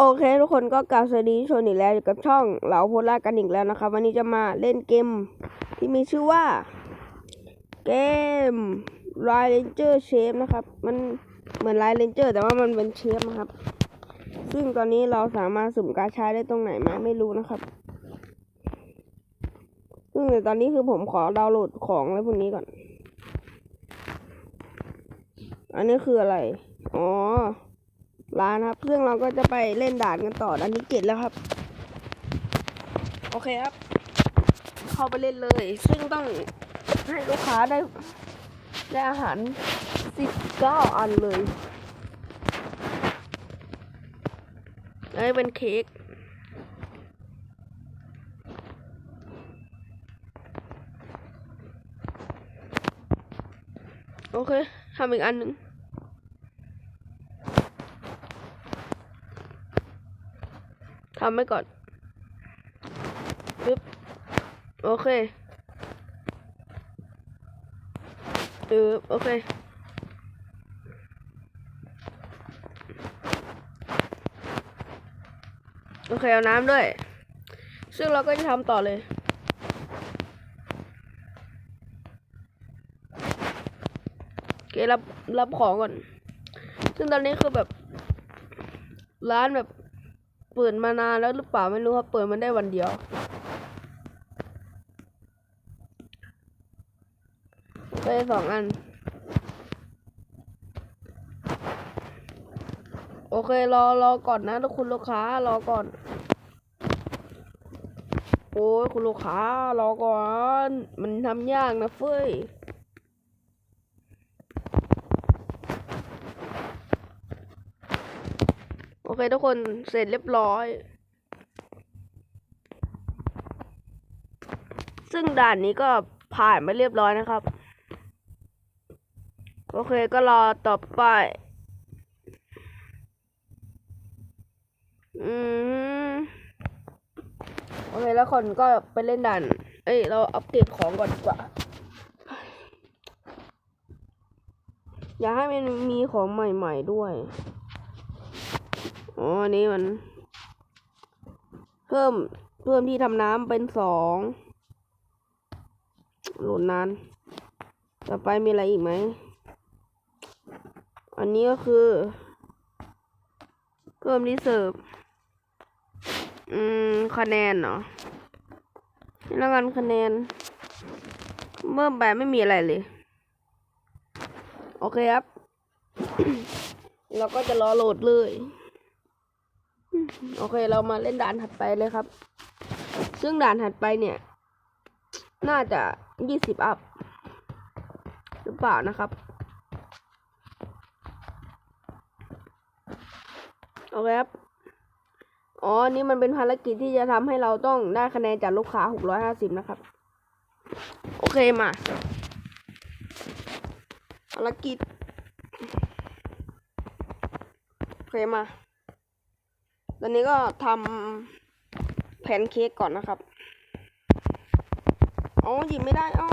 โอเค ทุกคนก็กล่าวสวัสดีชนอีกแล้วอยู่กับช่องเหลาโพล่ากันอีกแล้วนะครับ วันนี้จะมาเล่นเกมที่มีชื่อว่า เกม r i Ranger Shape นะครับ มันเหมือน r i Ranger แต่ว่ามันเป็นเชฟนะครับ ซึ่งตอนนี้เราสามารถสุ่มกาชาได้ตรงไหนมาไม่รู้นะครับ ซึ่งในตอนนี้คือผมขอดาวน์โหลดของอะไรพวกนี้ก่อน อันนี้คืออะไร อ๋อ ร้านครับ ซึ่งเราก็จะไปเล่นด่านกันต่อด่านที่เจ็ดแล้วครับ โอเคครับ เข้าไปเล่นเลย ซึ่งต้องให้ลูกค้าได้ได้อาหารสิบเก้าอันเลยไอ้เป็นเค้กโอเคทำอีกอันหนึ่ง ทำไว้ก่อนปึ๊บโอเคปึ๊บโอเคโอเคเอาน้ำด้วย ซึ่งเราก็จะทำต่อเลยโอเครับรับของก่อน ซึ่งตอนนี้คือแบบร้านแบบ เปิดมานานแล้วหรือเปล่าไม่รู้ครับเปิดมันได้วันเดียว ได้สองอัน โอเครอรอก่อนนะทุกคุณลูกค้ารอก่อน โอ้ยคุณลูกค้ารอก่อน มันทำยากนะเฟ้ย โอ เคทุกคนเสร็จเรียบร้อย ซึ่งด่านนี้ก็ผ่านไปเรียบร้อยนะครับ โอเคก็รอต่อไป อืมโอเคแล้วคนก็ไปเล่นด่าน เอ้ย เราอัปเกรดของก่อนดีกว่า อยากให้มันมีของใหม่ ๆ ด้วย อ๋ออันนี้มัน เพิ่มเพิ่มที่ทำน้ำเป็นสองโหลดนาน ต่อไปมีอะไรอีกไหม อันนี้ก็คือ เพิ่มที่เสิร์ฟอืม คะแนนเนาะแล้วกันคะแนน เมื่อแบบไม่มีอะไรเลย โอเคครับ เราก็จะรอโหลดเลย โอเค เรามาเล่นด่านถัดไปเลยครับ ซึ่งด่านถัดไปเนี่ย น่าจะยี่สิบอัพ หรือเปล่านะครับ โอเคครับ อ๋อ นี่มันเป็นภารกิจที่จะทำให้เราต้องได้คะแนนจากลูกค้าหกร้อยห้าสิบนะครับ โอเคมาภารกิจโอเคมา ตอนนี้ก็ทำแพนเค้กก่อนนะครับอ๋อหยิบไม่ได้อ๋อ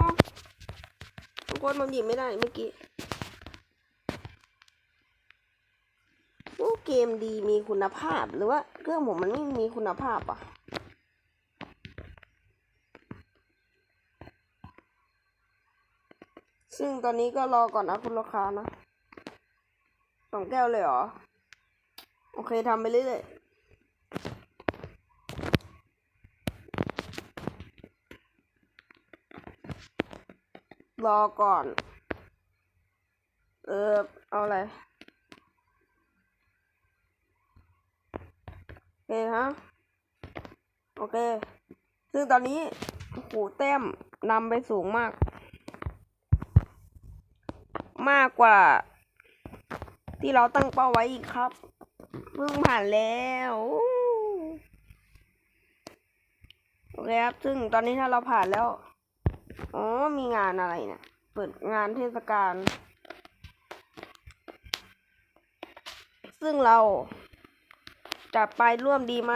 ทุกคนมันหยิบไม่ได้เมื่อกี้โอ้เกมดีมีคุณภาพหรือว่าเครื่องผมมันไม่มีคุณภาพอะซึ่งตอนนี้ก็รอก่อนนะคุณลูกค้านะสองแก้วเลยเหรอ โอเคทำไปเรื่อยๆ รอก่อน เออ เอาอะไรโอเคฮะโอเค ซึ่งตอนนี้โอ้โหแต้มนำไปสูงมาก มากกว่า ที่เราตั้งเป้าไว้อีกครับเพิ่งผ่านแล้วโอเคครับ ซึ่งตอนนี้ถ้าเราผ่านแล้ว อ๋อ มีงานอะไรเนี่ยเปิดงานเทศกาล ซึ่งเราจะไปร่วมดีไหม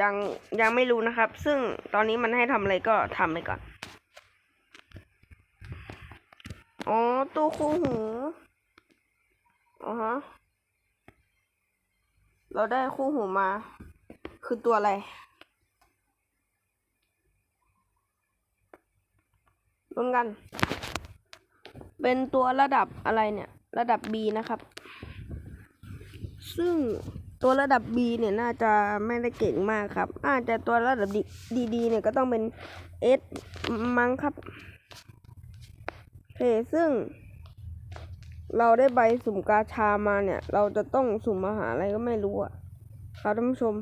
ยังยังไม่รู้นะครับ ซึ่งตอนนี้มันให้ทำอะไรก็ทำไปก่อน อ๋อ ตู้คู่หู อ๋อฮะ เราได้คู่หูมา คือตัวอะไร ลุ้นกัน เป็นตัวระดับอะไรเนี่ย ระดับ B นะครับ ซึ่งตัวระดับ B เนี่ยน่าจะไม่ได้เก่งมากครับ อาจจะตัวระดับดีๆเนี่ยก็ต้องเป็น S มั้งครับโอเคซึ่ง เราได้ใบสุ่มกาชามาเนี่ย เราจะต้องสุ่มมาหาอะไรก็ไม่รู้อะครับท่านผู้ชม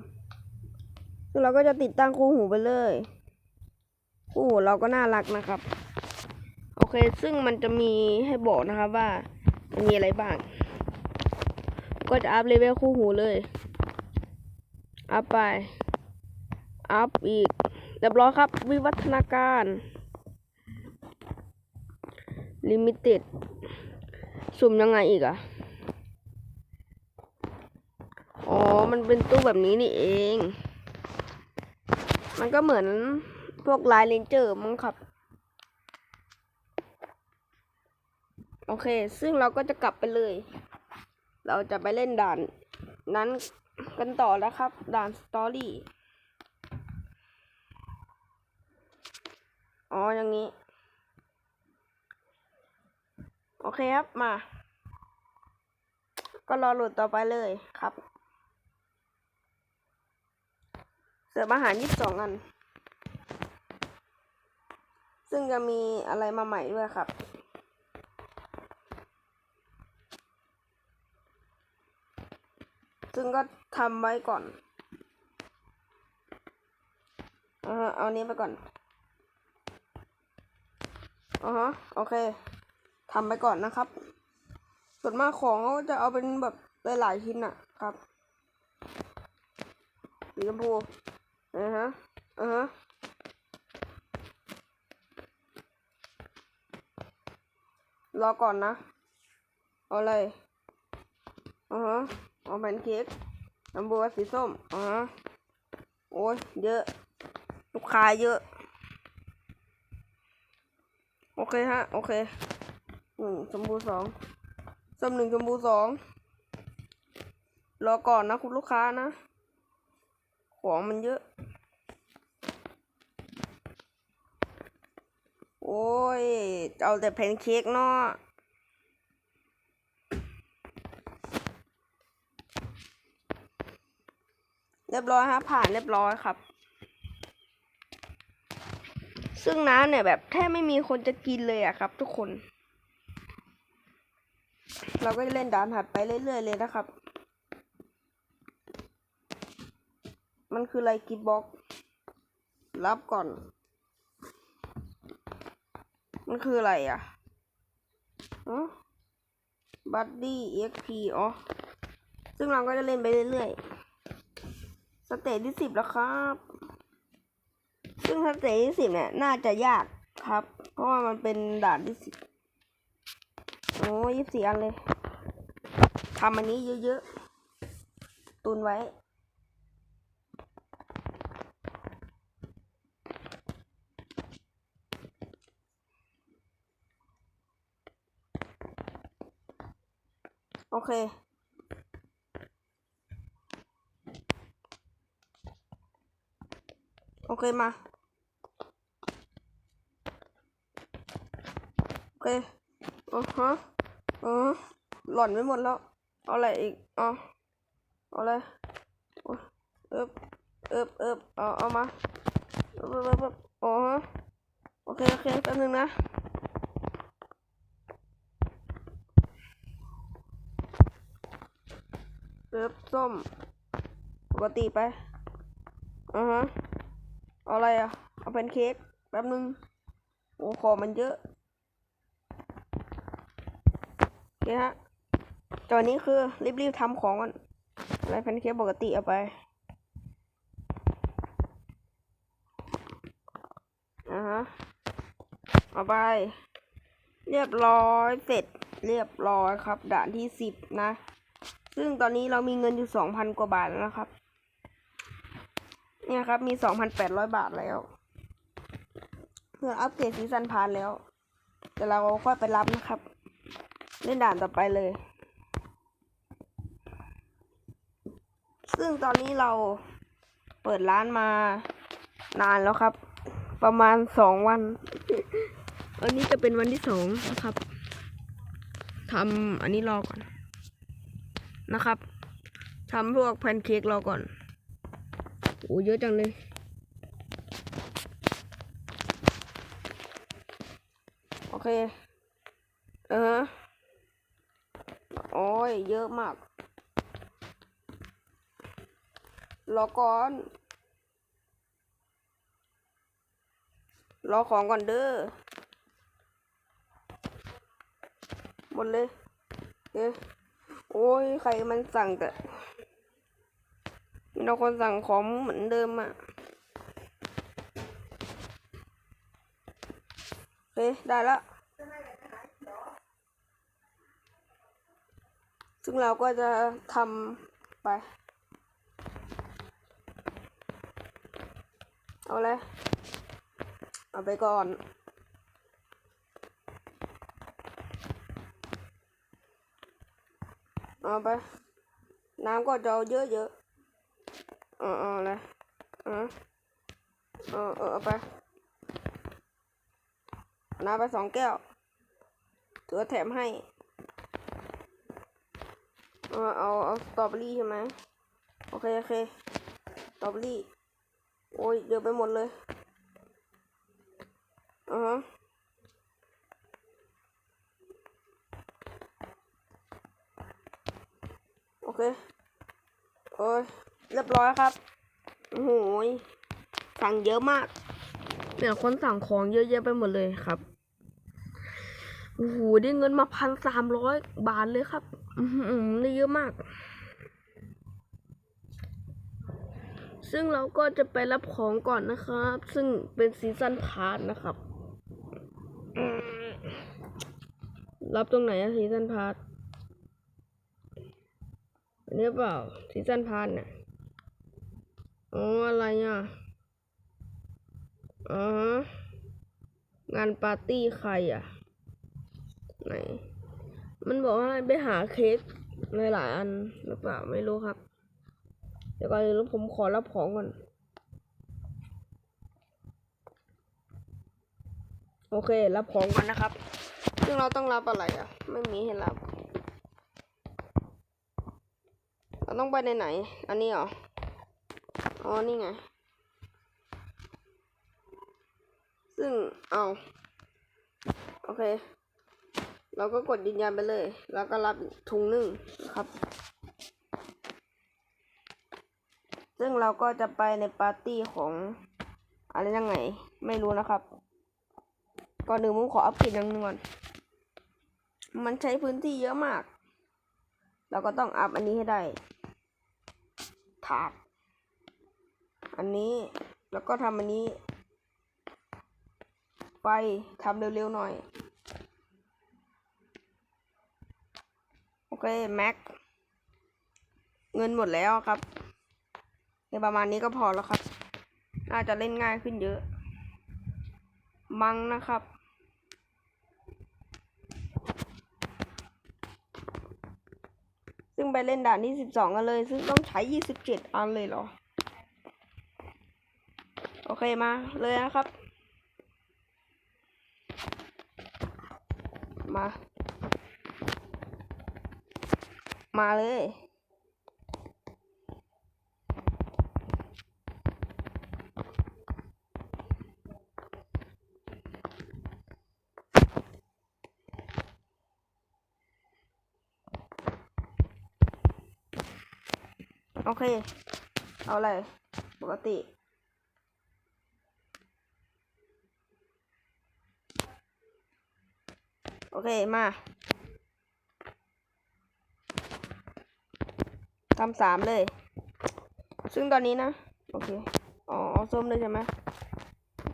ซึ่งเราก็จะติดตั้งคู่หูไปเลยคู่หูเราก็น่ารักนะครับ โอเค ซึ่งมันจะมีให้บอกนะครับว่า มันมีอะไรบ้าง ก็จะอัพเลเวลคู่หูเลย อัพไป อัพอีก เรียบร้อยครับ วิวัฒนาการลิมิเต็ดสุ่มยังไงอีกอะอ๋อ มันเป็นตู้แบบนี้นี่เอง มันก็เหมือนพวกไลน์เลนเจอร์มั้งครับ โอเค ซึ่งเราก็จะกลับไปเลย เราจะไปเล่นด่าน นั้นกันต่อแล้วครับ ด่านสตอรี่ อ๋อ อย่างนี้ โอเคครับ มา ก็รอโหลดต่อไปเลยครับ เสิร์ฟอาหารยี่สิบสองอัน ซึ่งจะมีอะไรมาใหม่ด้วยครับ ซึ่งก็ทำไว้ก่อนเอาฮะเอานี้ไปก่อนอ๋อฮะโอเคทำไปก่อนนะครับ ส่วนมากของเขาจะเอาเป็นแบบหลายๆชิ้นอะครับสีชมพูอ่าฮะอ่าฮะรอก่อนนะ เอาอะไรอ่าฮะ เอาแพนเค้กน้ำบัวสีส้มอ่าฮะโอ้ยเยอะ ลูกค้าเยอะ โอเคฮะ โอเคหนึ่งชมพูสองส้มหนึ่งชมพูสอง รอก่อนนะคุณลูกค้านะ ของมันเยอะ โอ้ย เอาแต่แพนเค้กเนาะ รียบร้อยฮะผ่านเรียบร้อยครับ ซึ่งน้ำเนี่ยแบบแทบไม่มีคนจะกินเลยอะครับ ทุกคน เราก็จะเล่นดานถัดไปเรื่อยๆเลยนะครับ มันคืออะไรกิฟบ็อก รับก่อน มันคืออะไรอะ่ะบัดดี้เอ็กพีอ๋อซึ่งเราก็จะเล่นไปเรื่อยๆ สเตจที่สิบแล้วครับ ซึ่งสเตจที่สิบเนี่ย น่าจะยากครับ เพราะว่ามันเป็นด่านที่สิบโอ้ยี่สิบสี่อันเลยทำอันนี้เยอะๆ ตุนไว้ โอเค โอ เคมาโอเคอ๋อฮะอ๋อหล่อนไปหมดแล้ว เอาอะไรอีกอ๋อเอาอะไรโอ้ยเอิบเอิบเอิบเอาเอามาเอิบเอิบเอิบอิบอ๋อฮะโอเคโอเคแป๊บนึงนะเอิบส้มปกติไปอือฮะ อาอะไรอะ เอาแพนเค้กแป๊บนึง โอ้ของมันเยอะโอเคฮะตอนนี้คือรีบๆทำของก่อนอะไรแพนเค้กปกติเอาไปอ่าฮะเอาไป เรียบร้อยเสร็จเรียบร้อยครับ ด่านที่สิบนะ ซึ่งตอนนี้เรามีเงินอยู่สองพันกว่าบาทแล้วนะครับ เนี่ยครับ มีสองพันแปดร้อยบาทแล้วเพื่ออัปเกรดซีซันพานแล้วเดี๋ยวเราค่อยไปรับนะครับ เล่นด่านต่อไปเลย ซึ่งตอนนี้เราเปิดร้านมานานแล้วครับ ประมาณสองวัน วันนี้จะเป็นวันที่สองนะครับทำอันนี้รอก่อนนะครับทำพวกแพนเค้กรอก่อน โอ้เยอะจังเลยโอเคเออโอ้ยเยอะมากรอก่อนรอของก่อนเด้อหมดเลยเอ๊โอ้ยใครมันสั่งแต่ เราคนสั่งของเหมือนเดิมอะโอเคได้แล้วซึ่งเราก็จะทำไป เอาเลยเอาไปก่อนเอาไป น้ำก็จะเอาเยอะๆ เออเอาเลยเออเออเออเอาไปน้ำไปสองแก้วถือแถมให้ เอาเอาเอาสตรอเบอรี่ใช่ไหมโอเคโอเคสตรอเบอรี่ โอ้ยเยอไปหมดเลยอือฮะโอเค โอ้ย เรียบร้อยครับ โอ้โหสั่งเยอะมากเนี่ยคนสั่งของเยอะแยะไปหมดเลยครับ โอ้โห ได้เงินมาพันสามร้อยบาทเลยครับ อือหือได้เยอะมาก ซึ่งเราก็จะไปรับของก่อนนะครับ ซึ่งเป็นซีซันพาร์ทนะครับ รับตรงไหนอะซีซันพาร์ทนนี้เปล่าซีซันพาร์ทเนี่ย อ๋ออะไรอะ อ๋อ งานปาร์ตี้ใครอะ ไหน มันบอกว่าไปหาเค้กหลายอันหรือเปล่าไม่รู้ครับ เดี๋ยวก่อนอื่นผมขอรับของก่อน โอเครับของก่อนนะครับ ซึ่งเราต้องรับอะไรอะ ไม่มีให้รับ เราต้องไปในไหน อันนี้เหรอ อ๋อ นี่ไง ซึ่ง เอาโอเค เราก็กดยืนยันไปเลย แล้วก็รับถุงหนึ่งนะครับ ซึ่งเราก็จะไปในปาร์ตี้ของ อะไรยังไง ไม่รู้นะครับ ก่อนหนึ่งผมขออัปเกรดย่างหนึ่งก่อน มันใช้พื้นที่เยอะมาก เราก็ต้องอัพอันนี้ให้ได้ถาด อันนี้แล้วก็ทำอันนี้ ไปทำเร็วๆหน่อย โอเค แม็ก เงินหมดแล้วครับในประมาณนี้ก็พอแล้วครับ น่าจะเล่นง่ายขึ้นเยอะ มั้งนะครับ ซึ่งไปเล่นด่านที่สิบสองกันเลย ซึ่งต้องใช้ยี่สิบเจ็ดอันเลยเหรอ เคมาเลยนะครับ มา มาเลยโอเค เอาอะไร ปกติ โอ เคมาทำสามเลย ซึ่งตอนนี้นะ โอเค อ๋อเอาส้มเลยใช่ไหม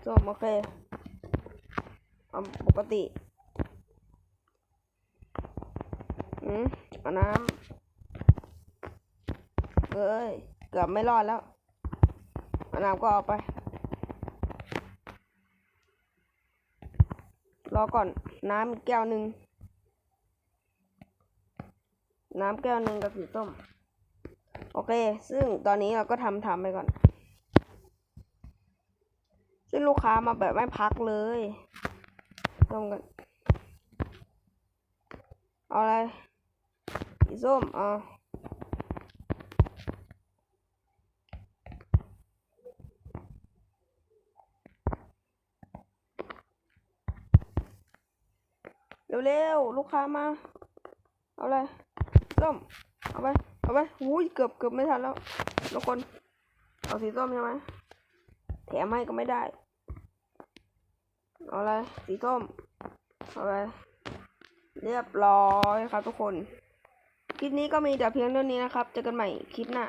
ส้มโอเคเอาปกติ อืมเอาน้ำเอ้ย เกือบไม่รอดแล้วเอาน้ำก็เอาไป รอก่อนน้ำแก้วหนึ่งน้ำแก้วหนึ่งกับสีส้ม โอเค ซึ่งตอนนี้เราก็ทำทำไปก่อน ซึ่งลูกค้ามาแบบไม่พักเลยส้มกันเอาอะไรสีส้มเอา เร็วๆลูกค้ามา เอาอะไรส้มเอาไปเอาไปอุ้ยเกือบเกือบไม่ทันแล้วทุกคน เอาสีส้มใช่ไหมแถมให้ก็ไม่ได้ เอาอะไรสีส้ม เอาไปเรียบร้อยครับทุกคน คลิปนี้ก็มีแต่เพียงเท่านี้นะครับ เจอกันใหม่คลิปหน้า